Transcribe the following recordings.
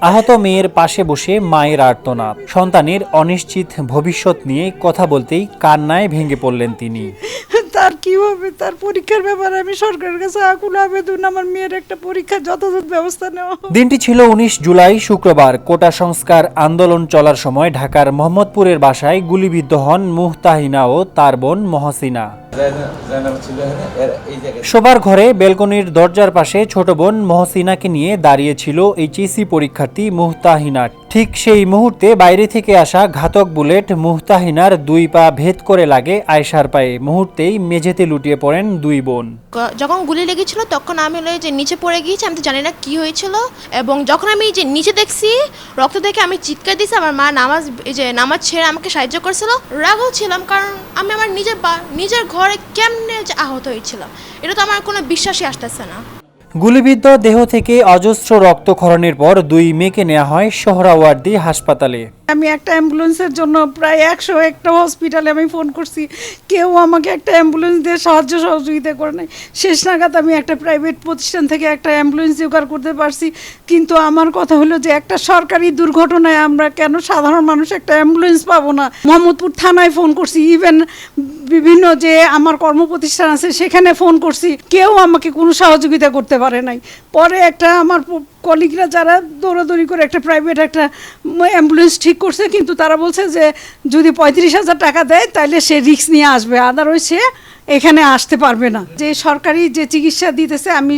আহত মেয়ের পাশে বসে মায়ের আর্তনাদ। সন্তানের অনিশ্চিত ভবিষ্যৎ নিয়ে কথা বলতেই কান্নায় ভেঙে পড়লেন তিনি। তার কি হবে? তার পরীক্ষার ব্যাপারে আমি সরকারের কাছে আকুল আবেদন। আমার মেয়ের একটা পরীক্ষার যথাযথ ব্যবস্থা নেওয়া দিনটি ছিল উনিশ জুলাই, শুক্রবার। কোটা সংস্কার আন্দোলন চলার সময় ঢাকার মোহাম্মদপুরের বাসায় গুলিবিদ্ধ হন মুহতাহিনা ও তার বোন মহসিনা। শোবার ঘরে বেলকনির দরজার পাশে ছোট বোন মহসিনাকে নিয়ে দাঁড়িয়েছিল এইচএসি পরীক্ষার্থী মুহতাহিনা ঠিক সেই মুহূর্তে বাইরে থেকে আসা ঘাতক বুলেট মুহতাহিনার দুই পা ভেদ করে লাগে আয়সার পায়ে। মুহূর্তেই মেঝেতে লুটিয়ে পড়েন দুই বোন। যখন গুলি লেগেছিল, তখন আমি যে নিচে পড়ে গিয়েছি, আমি তো জানি না কি হয়েছিল। এবং যখন আমি যে নিচে দেখছি, রক্ত দেখে আমি চিৎকার দিয়েছি, আমার মা নামাজ, এই যে নামাজ ছেড়ে আমাকে সাহায্য করেছিল। রাগও ছিলাম, কারণ আমি আমার নিজের নিজের ঘরে কেমনে আহত হয়েছিলাম, এটা তো আমার কোনো বিশ্বাসই আসতেছে না। গুলিবিদ্ধ দেহ থেকে অজস্র রক্তক্ষরণের পর দুই মেয়েকে নেওয়া হয় সোহরাওয়ার্দী হাসপাতালে। আমি একটা অ্যাম্বুলেন্সের জন্য প্রায় একশো একটা হসপিটালে আমি ফোন করছি। কেউ আমাকে একটা অ্যাম্বুলেন্স দিয়ে সাহায্য সহযোগিতা করে নাই। শেষ নাগাদ আমি একটা প্রাইভেট প্রতিষ্ঠান থেকে একটা অ্যাম্বুলেন্স জোগাড় করতে পারছি। কিন্তু আমার কথা হলো যে একটা সরকারি দুর্ঘটনায় আমরা কেন সাধারণ মানুষ একটা অ্যাম্বুলেন্স পাবো না? মোহাম্মদপুর থানায় ফোন করছি। ইভেন বিভিন্ন যে আমার কর্ম প্রতিষ্ঠান আছে, সেখানে ফোন করছি। কেউ আমাকে কোনো সহযোগিতা করতে পারে নাই। পরে একটা আমার কলিগরা যারা দৌড়াদৌড়ি করে একটা প্রাইভেট একটা অ্যাম্বুলেন্স ঠিক করছে, কিন্তু তারা বলছে যে, যদি পঁয়ত্রিশ হাজার টাকা দেয় তাহলে সে রিক্স নিয়ে আসবে। আদারওয়াইজ সে এখানে আসতে পারবে না। যে সরকারি যে চিকিৎসা দিতেছে, আমি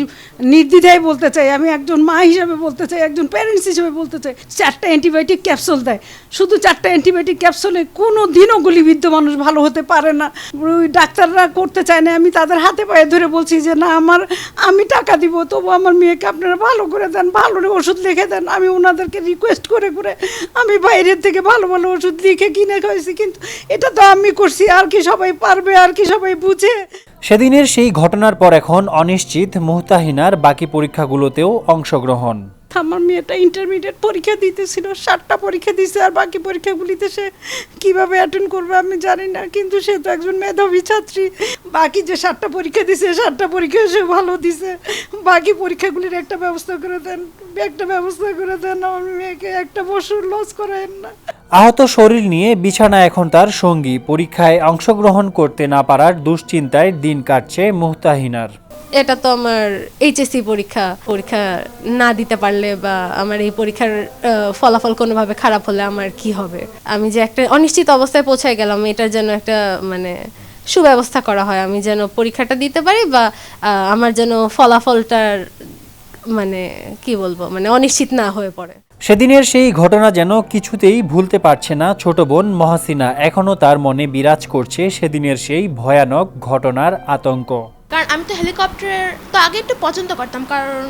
নির্দ্বিধায় বলতে চাই, আমি একজন মা হিসেবে বলতে চাই, একজন প্যারেন্টস হিসেবে বলতে চাই, চারটা অ্যান্টিবায়োটিক ক্যাপসুল দেয়। শুধু চারটা অ্যান্টিবায়োটিক ক্যাপসুলে কোনো দিনও গুলিবিদ্ধ মানুষ ভালো হতে পারে না। ওই ডাক্তাররা করতে চায় না, আমি তাদের হাতে পায়ে ধরে বলছি যে, না, আমার, আমি টাকা দিব, তবু আমার মেয়েকে আপনারা ভালো করে দেন, ভালো ওষুধ লিখে দেন। আমি ওনাদেরকে রিকোয়েস্ট করে করে আমি বাইরের থেকে ভালো ভালো ওষুধ লিখে কিনে খাইছি কিন্তু এটা তো আমি করছি, আর কি সবাই পারবে, আর কি সবাই বুঝে সেদিনের সেই ঘটনার পর এখন অনিশ্চিত মুহতাহিনার বাকি পরীক্ষাগুলোতেও অংশগ্রহণ। আমার মেয়েটা ইন্টারমিডিয়েট পরীক্ষা দিতেছিল, সাতটা পরীক্ষা দিছে আর বাকি পরীক্ষাগুলিতে সে কীভাবে অ্যাটেন্ড করবে আমি জানি না, কিন্তু সে তো একজন মেধাবী ছাত্রী। বাকি যে সাতটা পরীক্ষা দিছে, সাতটা পরীক্ষা সে ভালো দিছে। বাকি পরীক্ষাগুলির একটা ব্যবস্থা করে দেন, একটা ব্যবস্থা করে দেন, আমার মেয়েকে একটা বছর লস করেন না। আহত শরীর নিয়ে বিছানা এখন তার সঙ্গী, পরীক্ষায় অংশগ্রহণ করতে না পারার দুশ্চিন্তায় দিন কাটছে মুহতাহিনার। এটা তো আমার এইচএসসি পরীক্ষা পরীক্ষা না দিতে পারলে বা আমার এই পরীক্ষার ফলাফল কোনোভাবে খারাপ হলে আমার কি হবে? আমি যে একটা অনিশ্চিত অবস্থায় পৌঁছায় গেলাম, এটার জন্য একটা মানে সুব্যবস্থা করা হয়। আমি যেন পরীক্ষাটা দিতে পারি বা আমার যেন ফলাফলটার মানে কি বলব মানে অনিশ্চিত না হয়ে পড়ে। সেদিনের সেই ঘটনা যেন কিছুতেই ভুলতে পারছে না ছোট বোন মহাসিনা। এখনও তার মনে বিরাজ করছে সেদিনের সেই ভয়ানক ঘটনার আতঙ্ক। কারণ আমি তো হেলিকপ্টারের তো আগে একটু পছন্দ করতাম, কারণ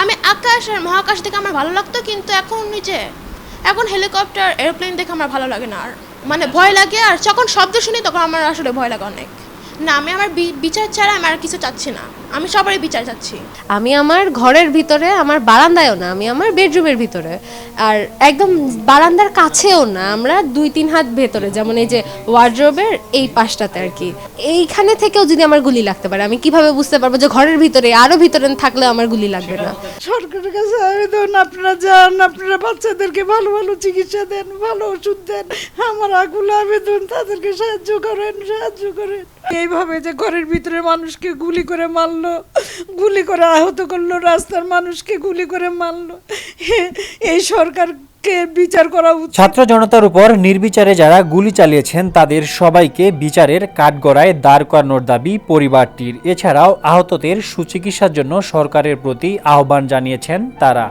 আমি আকাশ আর মহাকাশ দেখে আমার ভালো লাগতো, কিন্তু এখন নিচে এখন হেলিকপ্টার, এরোপ্লেন দেখে আমার ভালো লাগে না। আর মানে ভয় লাগে, আর যখন শব্দ শুনি তখন আমার আসলে ভয় লাগে অনেক। না, আমি আমার বিচার ছাড়া আমি আর কিছু চাচ্ছি না। আমি সবারই বিচার চাচ্ছি। আমি আমার ঘরের ভিতরে আমার বারান্দায়ও না আমি আমার বেডরুমের ভিতরে। আর একদম বারান্দার কাছেও না আমরা দুই তিন হাত ভেতরে যেমন এই যে ওয়ার্ড্রোবের এই পাশটাতে আর কি। এইখানে থেকেও যদি আমার গুলি লাগতে পারে আমি কীভাবে বুঝতে পারব যে ঘরের ভিতরে আরও ভিতরে থাকলে আমার গুলি লাগবে না? সরকারের কাছে আবেদন আপনারা যান আপনারা বাচ্চাদেরকে ভালো ভালো চিকিৎসা দেন ভালো ওষুধ দেন। আমার আকুল আবেদন তাদেরকে সাহায্য করেন সাহায্য করেন। এইভাবে যে ঘরের ভিতরে মানুষকে গুলি করে মারলো গুলি করে আহত করল, রাস্তার মানুষকে গুলি করে মারলো। এই সরকারকে বিচার করা ছাত্র জনতার উপর নির্বিচারে যারা গুলি চালিয়েছেন, তাদের সবাইকে বিচারের কাঠগড়ায় দাঁড় করানোর দাবি পরিবারটির। এছাড়াও আহতদের সুচিকিৎসার জন্য সরকারের প্রতি আহ্বান জানিয়েছেন তারা।